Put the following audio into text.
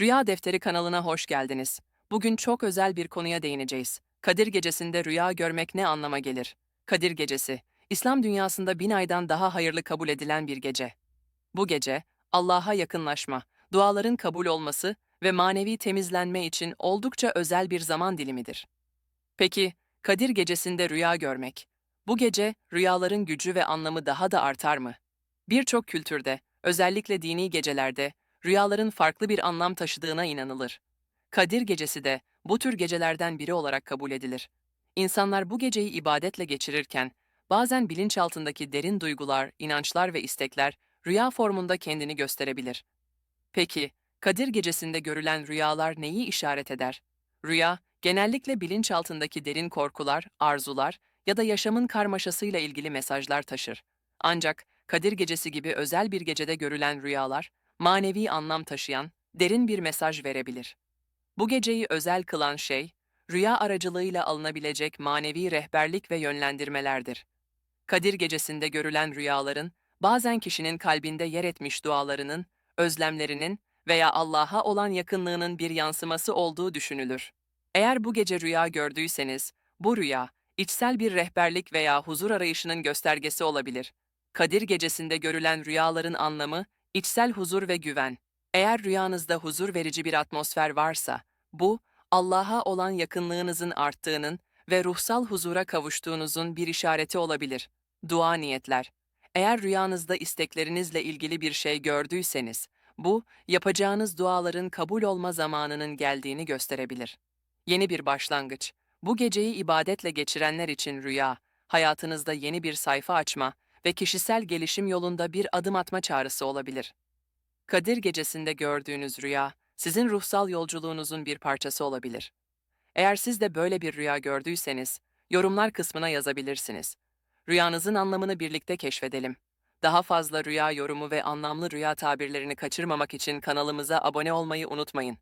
Rüya Defteri kanalına hoş geldiniz. Bugün çok özel bir konuya değineceğiz. Kadir Gecesi'nde rüya görmek ne anlama gelir? Kadir Gecesi, İslam dünyasında bin aydan daha hayırlı kabul edilen bir gece. Bu gece, Allah'a yakınlaşma, duaların kabul olması ve manevi temizlenme için oldukça özel bir zaman dilimidir. Peki, Kadir Gecesi'nde rüya görmek, bu gece rüyaların gücü ve anlamı daha da artar mı? Birçok kültürde, özellikle dini gecelerde, rüyaların farklı bir anlam taşıdığına inanılır. Kadir Gecesi de bu tür gecelerden biri olarak kabul edilir. İnsanlar bu geceyi ibadetle geçirirken, bazen bilinçaltındaki derin duygular, inançlar ve istekler rüya formunda kendini gösterebilir. Peki, Kadir Gecesi'nde görülen rüyalar neyi işaret eder? Rüya, genellikle bilinçaltındaki derin korkular, arzular ya da yaşamın karmaşasıyla ilgili mesajlar taşır. Ancak Kadir Gecesi gibi özel bir gecede görülen rüyalar, manevi anlam taşıyan, derin bir mesaj verebilir. Bu geceyi özel kılan şey, rüya aracılığıyla alınabilecek manevi rehberlik ve yönlendirmelerdir. Kadir Gecesi'nde görülen rüyaların, bazen kişinin kalbinde yer etmiş dualarının, özlemlerinin veya Allah'a olan yakınlığının bir yansıması olduğu düşünülür. Eğer bu gece rüya gördüyseniz, bu rüya, içsel bir rehberlik veya huzur arayışının göstergesi olabilir. Kadir Gecesi'nde görülen rüyaların anlamı, içsel huzur ve güven. Eğer rüyanızda huzur verici bir atmosfer varsa, bu, Allah'a olan yakınlığınızın arttığının ve ruhsal huzura kavuştuğunuzun bir işareti olabilir. Dua niyetler. Eğer rüyanızda isteklerinizle ilgili bir şey gördüyseniz, bu, yapacağınız duaların kabul olma zamanının geldiğini gösterebilir. Yeni bir başlangıç. Bu geceyi ibadetle geçirenler için rüya, hayatınızda yeni bir sayfa açma ve kişisel gelişim yolunda bir adım atma çağrısı olabilir. Kadir Gecesi'nde gördüğünüz rüya, sizin ruhsal yolculuğunuzun bir parçası olabilir. Eğer siz de böyle bir rüya gördüyseniz, yorumlar kısmına yazabilirsiniz. Rüyanızın anlamını birlikte keşfedelim. Daha fazla rüya yorumu ve anlamlı rüya tabirlerini kaçırmamak için kanalımıza abone olmayı unutmayın.